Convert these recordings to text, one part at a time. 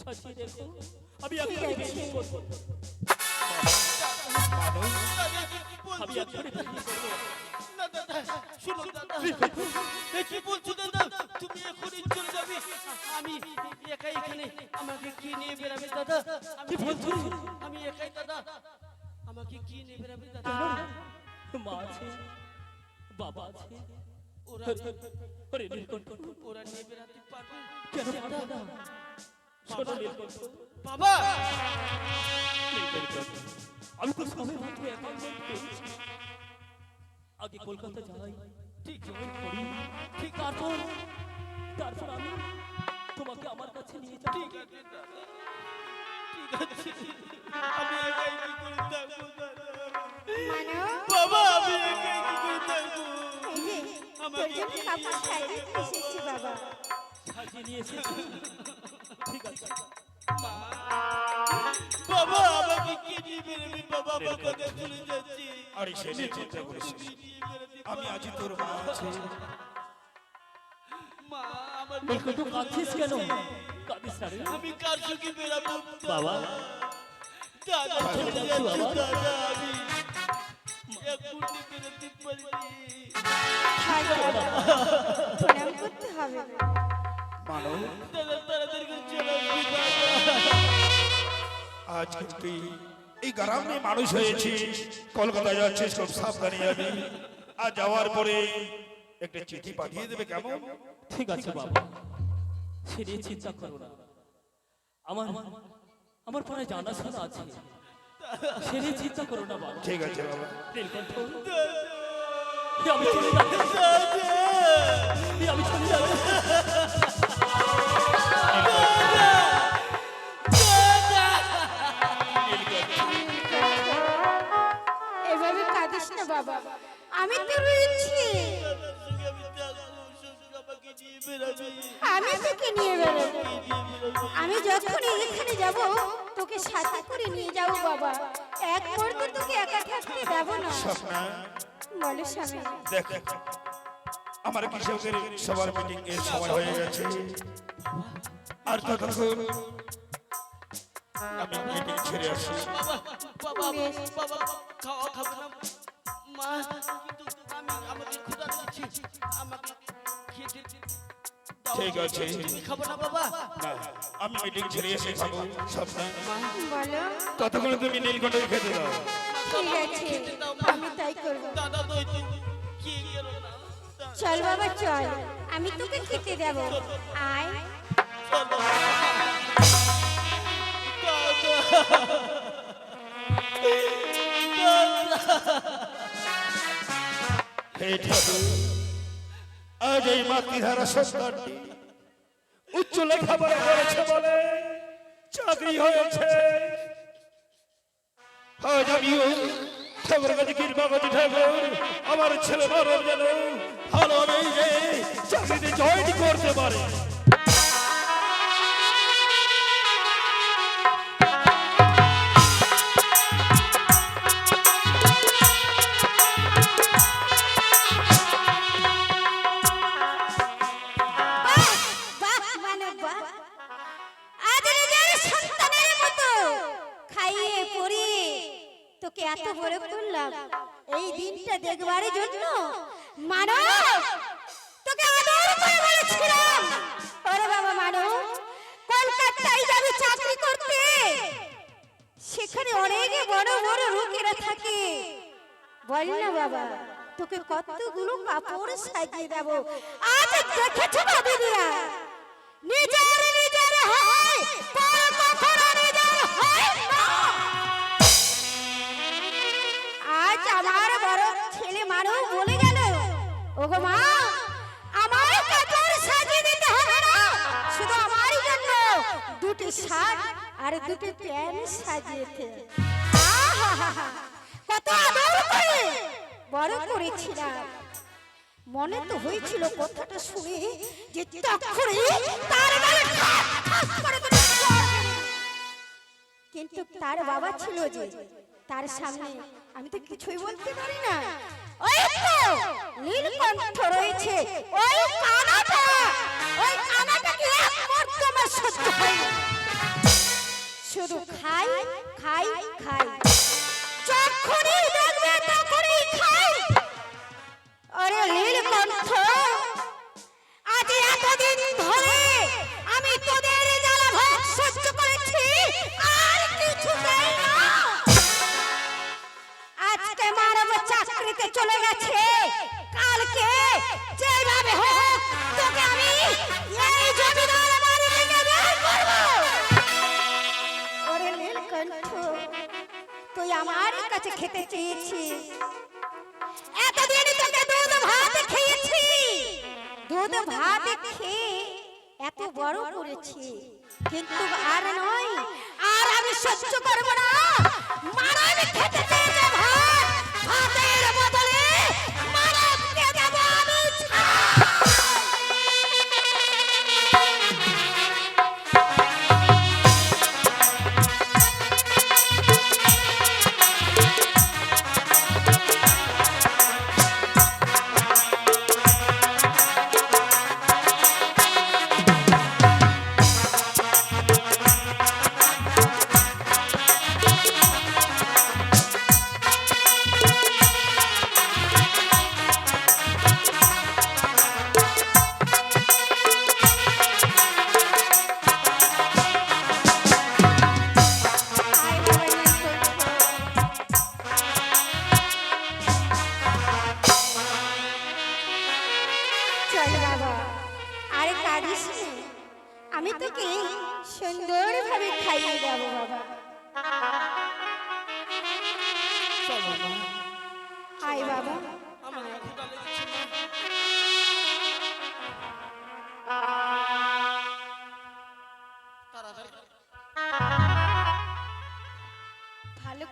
সাজিয়ে রেখো আমি এখনই বিয়ে করব। আমি এখনই বিয়ে করব শুনো দাদা কি বলছো দাদা তুমি এখনই চলে যাবে। আমি একাই এখানে। আমাকে কি নিয়ে বেরাবে দাদা? কি বলছো? আমি একাই দাদা। আমাকে কি নিয়ে বেরাবে দাদা? মা আছে বাবা আছে। ওরা ওরে নিয়ে বেরাতে পারবে। কেন? পারব শোনো নীলকণ্ঠ। বাবা। আমি তো সময় মাত্র আগে কলকাতা যাই ঠিক জয়েন করি। ঠিক তারপর তারপর আমি তোমাকে আমার কাছে নিয়ে যাব ঠিক আছে। আমি একাই কি করে থাকব? বাবা আমি একাই কি করে থাকব? এই যে তোর জন্য কাপড় সাজিয়ে দিয়ে এসেছি বাবা। সাজিয়ে নিয়ে এসেছি। ঠিক আছে। বাবা আমাকে কি নিয়ে বেরোবি বাবা আমার কথা চলে যাচ্ছি। আরে সে নিয়ে চিন্তা করিস। আমি আছি তোর মা আছে। মা আমার নীলকণ্ঠ কাঁদছিস কেন? কাঁদিস না আমি কার সঙ্গে বেরাবো বাবা। দাদা চলে যাচ্ছি যাচ্ছি দাদা আমি এক বেরোতে পারিনি প্রণাম করতে হবে। দাদা আজ তুই এই গ্রামে মানুষ হয়েছিস কলকাতা যাচ্ছিস খুব সাবধানে যাবি। আর যাওয়ার পরে একটা চিঠি পাঠিয়ে দেবে কেমন? ঠিক আছে বাবা সে নিয়ে চিন্তা করো না। আমার আমার পরে জানা শোনা আছে। সে নিয়ে চিন্তা করো না বাবা। ঠিক আছে বাবা। নীলকণ্ঠ আমি চলে যাচ্ছি। আমি চলে যাচ্ছি। বাবা আমি তো রয়েছি। আমি তোকে নিয়ে বেরোবো। আমি যখনই এখানে যাব তোকে সাথে করে নিয়ে যাব বাবা। এক মুহূর্ত তোকে একা থাকতে দেব না। বলে স্বামী। দেখ আমার কৃষকের সবার মিটিং এর সময় হয়ে গেছে। আর ততক্ষণ আমি মিটিং ছেড়ে আসি বাবা বাবা বাবা খাওয়া খাবে না। মা কিন্তু আমি আমাকে ক্ষুধা দিচ্ছি। আমাকে খেতে ঠিক আছে। খাব না বাবা? না আমি মিটিং ছেড়ে এসে খাব। বলো। ততক্ষণ তুমি নীলকণ্ঠকে খেতে দাও। ঠিক আছে। আমি তাই করব। দাদা তো একটু গেল চল বাবা চল। আমি তোকে খেতে দেব। আয়। হে ঠাকুর আজ এই মাতৃধারা সন্তানটি উচ্চ লেখাপড়া করেছে বলে চাকরি হয়েছে। আজ আমিও ঠাকুর কাছে কৃপা করছি ঠাকুর, আমার ছেলে বড় যেন ভালো যে চাকরিতে জয়েন করতে পারে। সেখানে অনেক বড় বড় লোকেরা থাকে। বল না বাবা, তোকে কতগুলো কাপড় সাজিয়ে দেব। আজ দেখেছ দিদিরা নিজের নিজের হয় পর কখনো নিজের হয় আজ আমার বড় ছেলে মারো বলে গেল, ওগো মা আমার কাপড় সাজিয়ে দিতে হবে না। শুধু আমার জন্য দুটি শার্ট আর দুটি প্যান্ট সাজিয়েছে। কত আদর করে। বড় করেছিলাম। মনে তো হয়েছিল কথাটা শুনে যে তখনই তার। কিন্তু তার বাবা ছিল যে, তার সামনে আমি তো কিছুই বলতে পারি না। ওই তো রয়েছে, ওই কানাটা, ওই এক মুহূর্ত আমার না। খাই খাই যখনই দেখবে তখনই খাই। আরে নীলকণ্ঠ আজ এতদিন ধরে আমি তোদের জ্বালা ভোগ সহ্য করেছি আর কিছু চাই না। আজকে মানব চাকরিতে চলে গেছে। কালকে যেভাবে হোক তোকে আমি এই জমিদার কাছে খেতে চেয়েছি। তোকে দুধ, ভাত খেয়েছি। দুধ, ভাত এত বড় করেছি। কিন্তু আর নয়, আর আমি সহ্য করব না। মানব খেতে চেয়েছে ভাত ভাতের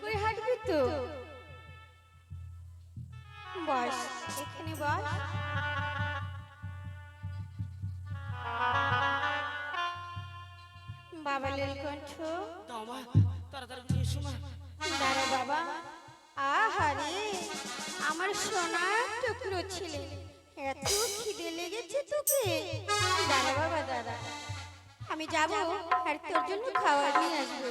করে হাঁটবি তো? বস, এখানে বস। বাবা মা তাড়াতাড়ি দাঁড়া বাবা। আহারে আমার সোনার টুকরো ছেলে। এত খিদে লেগেছে তোকে। দাঁড়া বাবা, দাঁড়া। আমি যাব আর তোর জন্য খাবার নিয়ে আসব।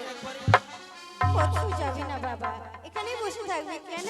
কোথাও যাবি না বাবা? এখানেই বসে থাকবি কেন?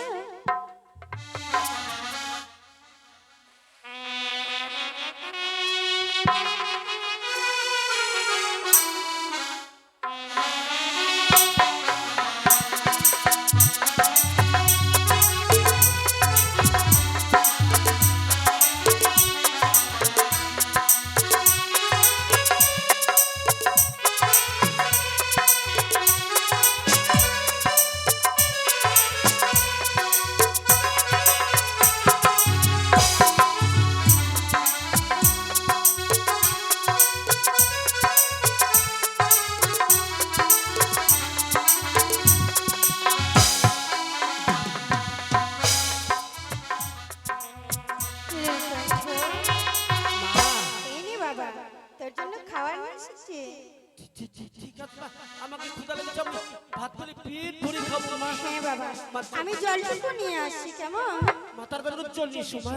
বেলা চল নিয়ে এসো মা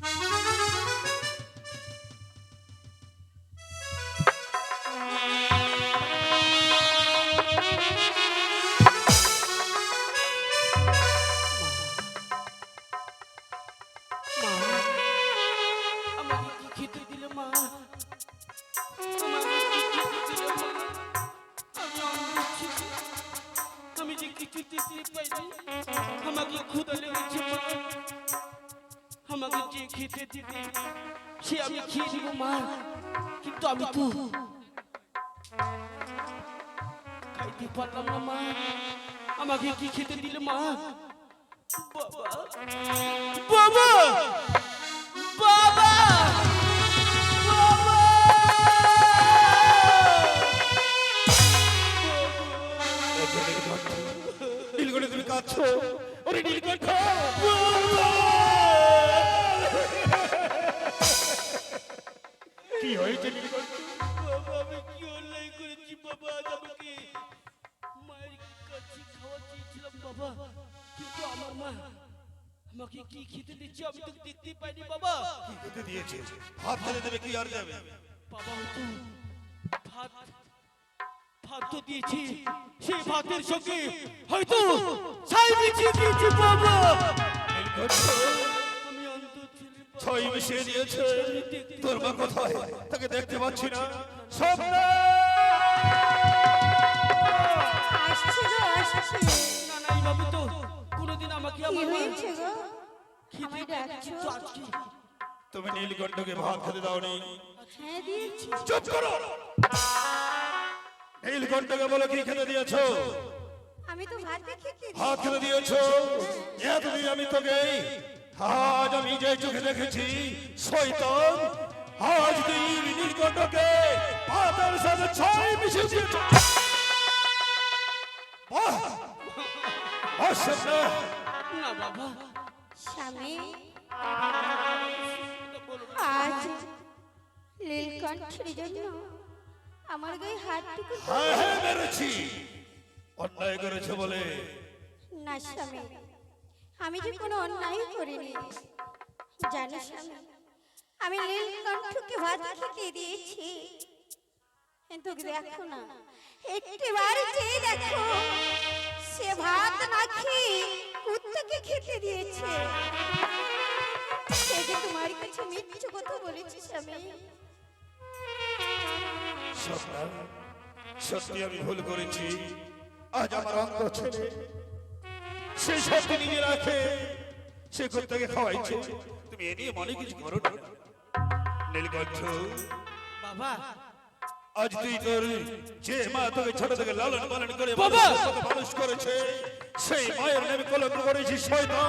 মা কোথায়? তাকে দেখতে পাচ্ছি না। স্বপ্ন! আসছে গো আসছে। না না এইভাবে তো কোনোদিন আমাকে আমার হয়েছে গো? আমায় ডাকছো? তুমি নীলকণ্ঠকে ভাত খেতে দাওনি। হ্যাঁ দিয়েছি? চুপ করো! নীলকণ্ঠকে বলে কি খেতে দিয়েছ? আমি তো ভাত খেতে ভাত খেতে দিয়েছ? এতদিন আমি তোকে আজ আমি যে চোখে দেখেছি শৈতন আজ তুই নীলকণ্ঠকে ভাতের সাথে ছয় না। বাবা। স্বামী। আজ নীলকণ্ঠের জন্য আমার গায়ে হাতটুকু হ্যাঁ হ্যাঁ মেরেছি। অন্যায় করেছে বলে। না স্বামী আমি যে কোনো অন্যায় করিনি। জানো স্বামী আমি নীলকণ্ঠকে ভাত খেতে দিয়েছি। কিন্তু দেখো না একটিবার চেয়ে দেখো সে ভাত না খেয়ে কুত্তাকে খেতে দিয়েছে। সে যে তোমার কাছে মিথ্যে কথা বলেছে স্বামী স্বপ্না, সত্যি আমি ভুল করেছি। আজ আমার অন্ধ ছেলে সে সত্যি নিজে রাখে সে কুত্তাকে খাওয়াইছে। তুমি এ নিয়ে মনে কিছু করো না? নীলকণ্ঠ। বাবা। আজ তুই তোর যে মা তোকে ছোট থেকে লালন পালন করে বাবা! মানুষ করেছে সেই মায়ের নামে কলঙ্ক করেছিস শয়তান।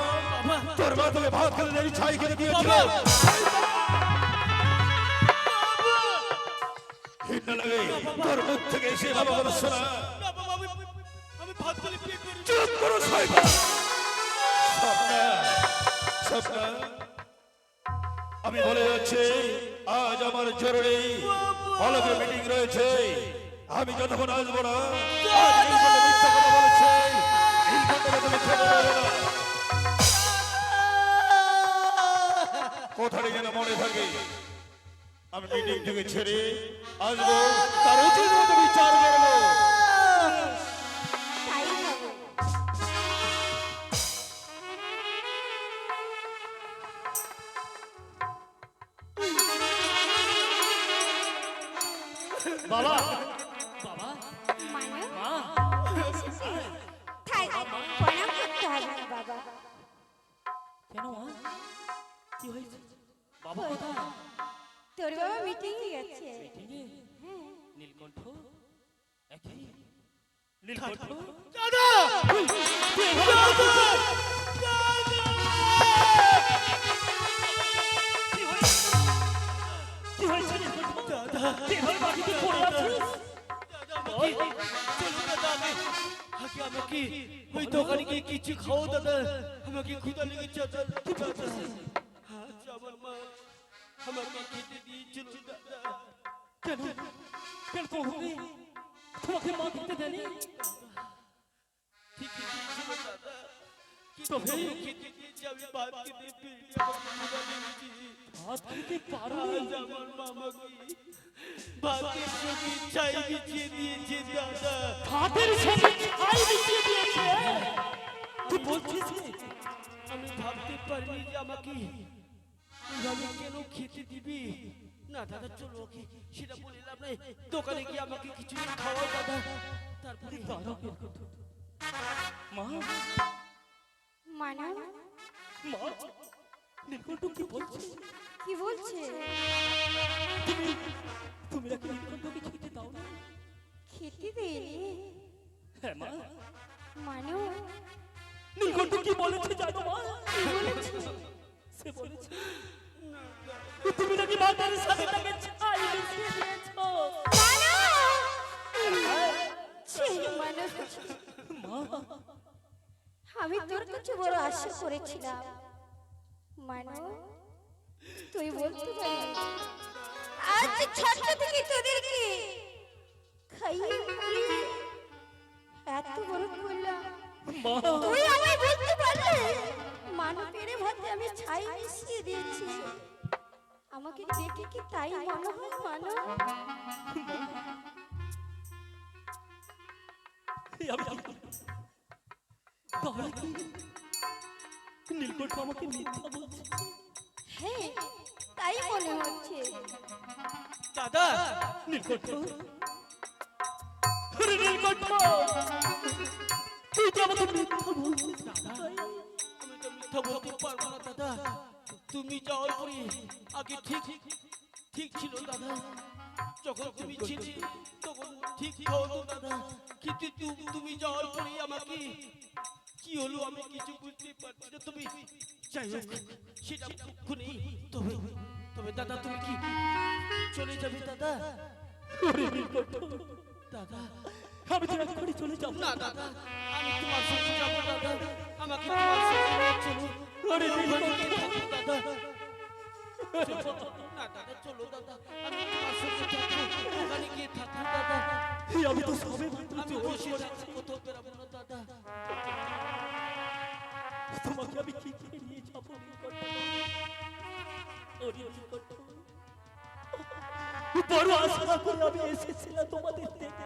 তোর মা তোকে ভাত খেতে দেয়নি ছাই খেতে দিয়েছিল বাবা! ঘৃণা লাগে তোর মুখ থেকে সে বাবা বলে শোনা। চুপ করো শয়তান। স্বপ্না স্বপ্না। আমি বলে যাচ্ছি আজ আমার জরুরি অলগে মিটিং রয়েছে। আমি যতক্ষণ আসব না মিথ্যা বলেছে। কথাটি যেন মনে থাকে। আমি মিটিং থেকে ছেড়ে আসব, তার উচিত মতো বিচার করব। খাও দাদা আমাকে ক্ষুধা লেগেছে আজ আমার মা আমাকে খেতে দিয়েছিল দাদা কেন কেন তোমাকে তোমাকে মা খেতে দিয়েছিল দাদা তবে? খেতে দিয়েছি আমি ভাত খেতে পেরেছি আমার ক্ষুধা ভাত খেতে পারো আমার মা ভাতের সঙ্গে চাই বিছিয়ে দিয়েছে দাদা ভাতের সঙ্গে ছাই মিশিয়ে দিয়েছে তুই বলছিস? আমি ভাবতে পারিনি যে আমাকে এইভাবে কেন খেতে দিবি? না দাদা চলো ওকে সেটা বলে লাভ নাই। দোকানে গিয়ে আমাকে কিছু খাওয়া দাদা। তারপরে দাঁড়াও মা? মানে মা? নীলকণ্ঠ কি বলছে? কি বলছে? তুমি তুমি নাকি নীলকণ্ঠকে খেতে দাও না? খেতে দেয়নি? হ্যাঁ মা। মানে নীলকণ্ঠ কি বলেছে জানো মা? সে বলেছে তুমি নাকি ভাতের সাথে তাকে ছাই মিশিয়ে দিয়েছ? মা। আমি তোর কাছে বড় আশা করেছিলাম। মানো তুই বলতে আজ ছোট থেকে তোদেরকে খাইয়ে এত বড় করলাম। তুই আমায় বলতে পারলে? মানো পেরে ভাতে আমি ছাই মিশিয়ে দিয়েছি। আমাকে দেখে কি তাই মনে হয় মানো এই তাহলে কি নীলকণ্ঠ আমাকে মিথ্যা বলছে। হ্যাঁ তাই মনে হচ্ছে। দাদা নীলকণ্ঠ। নীলকণ্ঠ! তুই যে আমাকে মিথ্যা বলছিস তাই? আমি তো মিথ্যা বলতে পারব না দাদা। তুমি যাওয়ার পরে আগে ঠিক ঠিক ছিল দাদা। যখন তুমি ছিলে তখন ঠিক হতো দাদা। কিন্তু তুমি যাওয়ার পরে আমাকে কি হলো আমি কিছু বুঝতে পারছি না তুমি যাই হোক সেটা দুঃখ নেই তবে তবে দাদা তুমি কি চলে যাবে দাদা? দাদা আমি তো চলে যাব। না দাদা। তোমার সঙ্গে যাব দাদা। আমাকে তোমার সঙ্গে নিয়ে চলো। আরে ওখানে গিয়ে থাকো দাদা। না দাদা চলো দাদা। আমি তোমার সঙ্গে থাকব ওখানে গিয়ে থাকব দাদা। আমি তো সবে আমি বসে এসেছি। কোথাও বেরাবো না দাদা। তোমাকে আমি কি করে নিয়ে যাব? বড় আশা করে আমি এসেছিলাম তোমাদের দেখতে।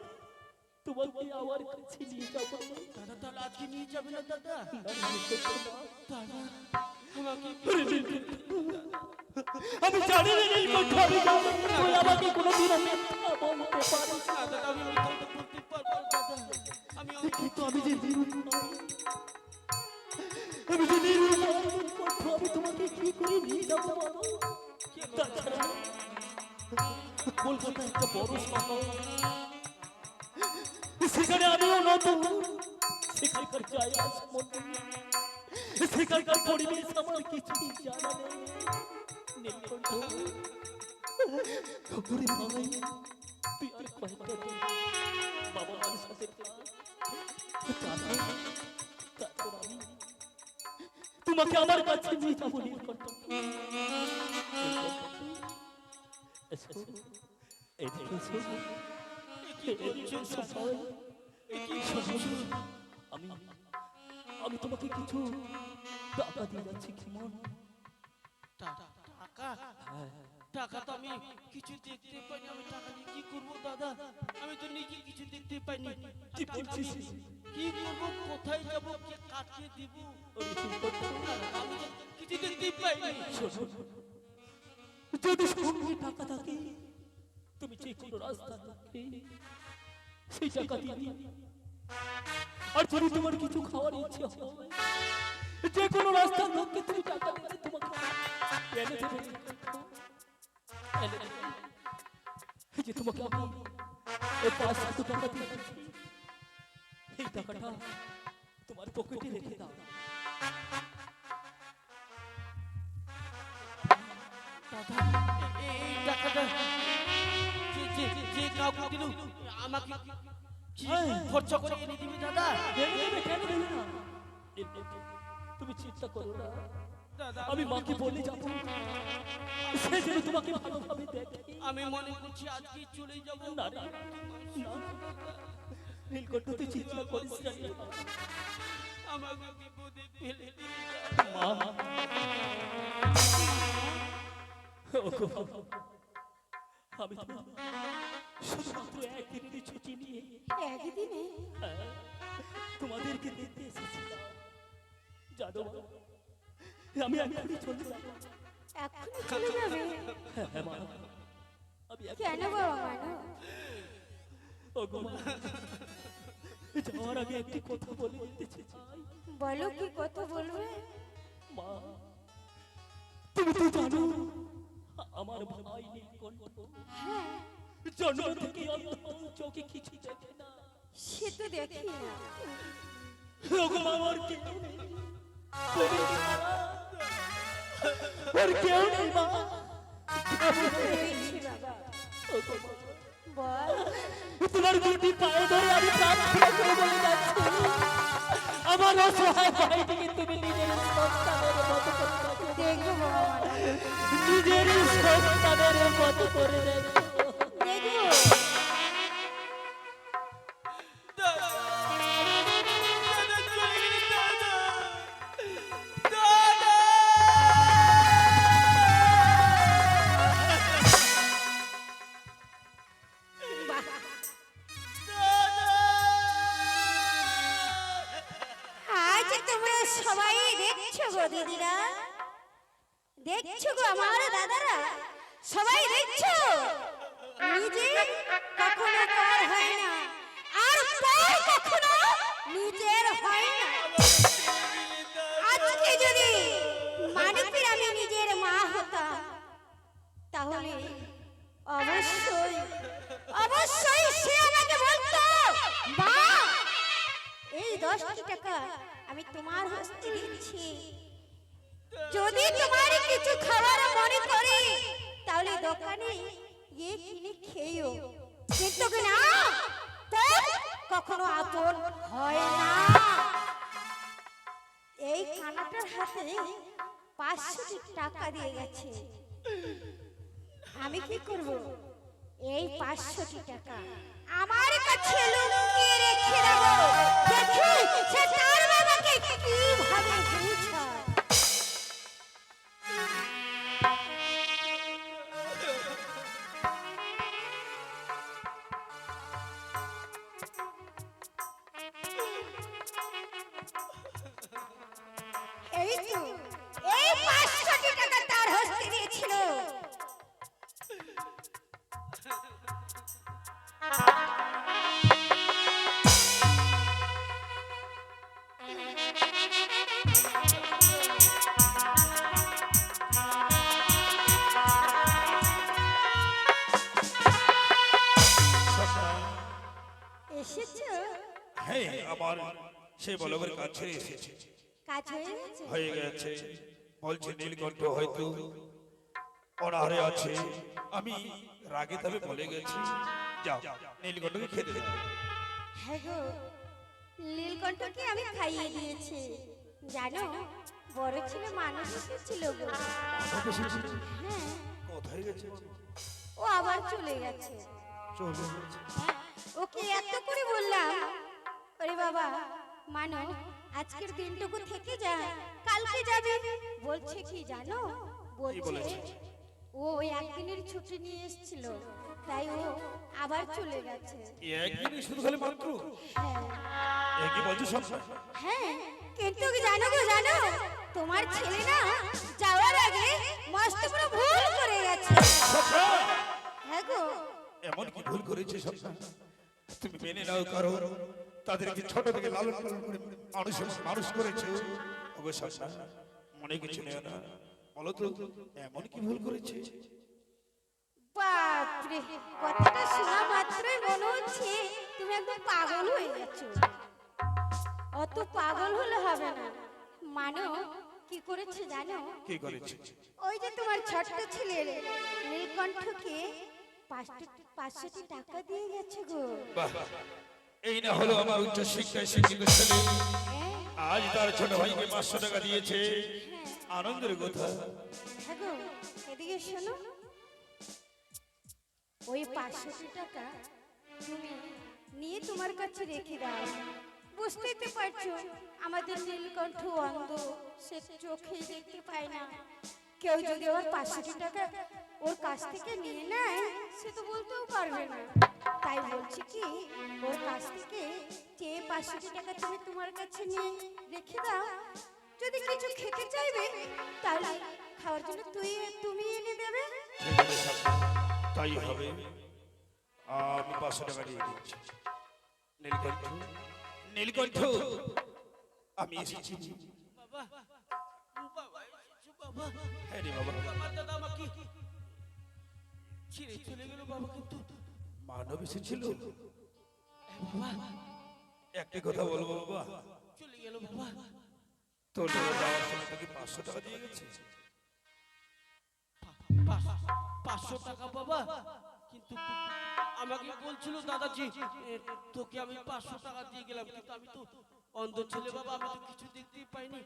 তোমাকে আমার কাছে নিয়ে যাব। দাদা তাহলে আজকে নিয়ে যাবে না দাদা। দাদা আমাকে আমি জানি না নীলকণ্ঠ আমি জানি তুই আমাকে কোনোদিনও মিথ্যা বলতে পারিস না। দাদা আমি মিথ্যা কথা বলতে পারব দাদা। আমি কিন্তু আমি যে আমি যে নিরুপায় আমি তোমাকে কি করে নিয়ে যাব বলো? তাছাড়া কলকাতা একটা বড় শহর সেখানে আমিও নতুন। সেখানকার জায়গা সম্বন্ধে সেখানকার পরিবেশ আমার কিছুই জানা নেই। নীলকণ্ঠ ওরে তুই আর তোমাকে আমার কাছে নিয়ে যাব নীলকণ্ঠ এসো, এদিকে আমি তোমাকে কিছু টাকা দিয়ে যাচ্ছি কেমন টাকা টাকা তো আমি কিছু দেখতে পাইনি। আমি টাকা দিয়ে কি করব দাদা আমি তো নিজে কিছু দেখতে পাইনি কি করব কোথায় যাব কে কাকে দিব কিছু দেখতে পাইনি যদি টাকা থাকে তুমি যে কোনো রাস্তা সেই টাকা দিয়ে আর যদি তোমার কিছু খাওয়ার ইচ্ছে হয়, যে কোনো রাস্তার লোককে তুমি টাকা দিলে তোমাকে এনে দেবে। যে তোমাকে আমি এই পাঁচশো টাকা দিয়েছি এই টাকাটা তোমার পকেটে রেখে দাও। দাদা, এই টাকাটা যে যে কাউকে দিল আমাকে কি। খরচা করে এনে দিবি দাদা? কেন দেবে কেন দেবে না? তুমি চিন্তা করো না। আমি মাকে বলে যাব। সে যেন তোমাকে ভালোভাবে দেখে। আমি মনে করছি আজকে চলে যাব। না না নীলকণ্ঠ তুই চিন্তা করিস না। আমাকে বিপদে ফেলে মা ওগো আমি তো শুধুমাত্র একদিনের ছুটি নিয়ে। একদিনে? হ্যাঁ, তোমাদেরকে দেখতে এসেছিলাম। জানো মা, আমি এখনই চলে যাব। এখনই চলে যাবে? হ্যাঁ মা। আমি কেন বাবা মানো ওগো মা, যাওয়ার আগে একটি কথা বলে দিতে চাই। বলো কি কথা বলবে? মা তুমি তো জানো আমার ভাই নীলকণ্ঠ হ্যাঁ। জন্ম থেকে অন্ধ চোখে কিছু দেখে না। সে তো দেখি না। ওগো আমার নেই কি? ওর কেউ নেই মা। তোমার দুটি পায়ে ধরে আমি প্রার্থনা করে বলে যাচ্ছি। আমার অসহায় ভাইটিকে তুমি নিজের সন্তানের মতো করে নিজের সন্তানের মতো রাখো। কিন্তু কি না? কখনো আপন হয় না। এই কানাটার হাতে পাঁচশো টাকা দিয়ে গেছে। আমি কি করব? এই পাঁচশোটি টাকা আমার কাছে লুকিয়ে রেখে দেবো। দেখি সে তার বাবাকে কীভাবে বুঝায় সে বলবের কাছে এসেছে কাজ হয়ে গেছে। হয়ে গেছে বলছে নীলকণ্ঠ হয়তো অনাহারে আছে। আমি রাগে তবে বলে গেছি। যাও নীলকণ্ঠকে খেতে দাও। হ্যাঁ গো নীলকণ্ঠকে আমি খাইয়ে দিয়েছি। জানো বড় ছেলে মানুষ এসেছিল গো। হ্যাঁ। কোথায় গেছে? ও আবার চলে গেছে। চলে গেছে। হ্যাঁ, ওকে এত করে বললাম ওরে বাবা মানো আজকের দিনটুকু থেকে যা কালকে যাবে। বলছে কি জানো? বলছে ও ওই একদিনের ছুটি নিয়ে এসেছিল তাই ও আবার চলে গেছে। একদিনই শুধু খালি মাত্র? হ্যাঁ। একই বলছো স্বপ্না হ্যাঁ কিন্তু কি জানো গো জানো? তোমার ছেলে না যাওয়ার আগে মস্ত বড় ভুল করে গেছে। হ্যাঁ গো। এমন কি ভুল করেছে স্বপ্না? তুমি মেনে নাও কারও তাদেরকে ছোট থেকে লালন পালন করে মানুষ মানুষ করেছে। ওগো মনে কিছু নেই না বলো তো এমন কি ভুল করেছে? বাপরে কথাটা শোনা মাত্রই মনে হচ্ছে তুমি একদম পাগল হয়ে গেছো অত পাগল হলে হবে না। মানো কি করেছে জানো? কি করেছে? ওই যে তোমার ছোট্ট ছেলের নীলকণ্ঠকে পাঁচশোটি টাকা দিয়ে গেছে গো। বাহ। এই না হলো আমার উচ্চ শিক্ষায় শিক্ষিত ছেলে আজ তার ছোট ভাইকে পাঁচশো টাকা দিয়েছে। আনন্দের কথা। এদিকে শোনো। ওই পাঁচশোটি টাকা তুমি নিয়ে তোমার কাছে রেখে দাও। বুঝতেই তো পারছ, আমাদের নীলকণ্ঠ অন্ধ, সে চোখেই দেখতে পায় না। কেউ যদি ওর পাঁচশোটি টাকা ওর কাছ থেকে নিয়ে নেয় সে তো বলতেও পারবে না। তাই বলছি কি ওর কাছ থেকে যে পাঁচশোটি টাকা তুমি তোমার কাছে নিয়ে রেখে দাও যদি কিছু খেতে চাইবে তাহলে খাওয়ার জন্য তুই তুমি এনে দেবে। তাই হবে। আমি পাঁচশো টাকা দিয়ে দিচ্ছি। নীলকণ্ঠ নীলকণ্ঠ আমি এসেছি। বাবা বাবা বাবা হ্যাঁ রে বাবা। আমার দাদা আমাকে ছেড়ে চলে গেল বাবা কিন্তু। মানব এসেছিল। বাবা একটি কথা বলব বাবা? চলে গেল বাবা। তোর যাওয়ার সময় তোকে পাঁচশো টাকা দিয়ে গেছে। পাঁচশো টাকা বাবা। কিন্তু আমাকে বলছিল দাদাজি তোকে আমি পাঁচশো টাকা দিয়ে গেলাম। কিন্তু আমি তো অন্ধ ছেলে বাবা আমি তো কিছু দেখতেই পাইনি।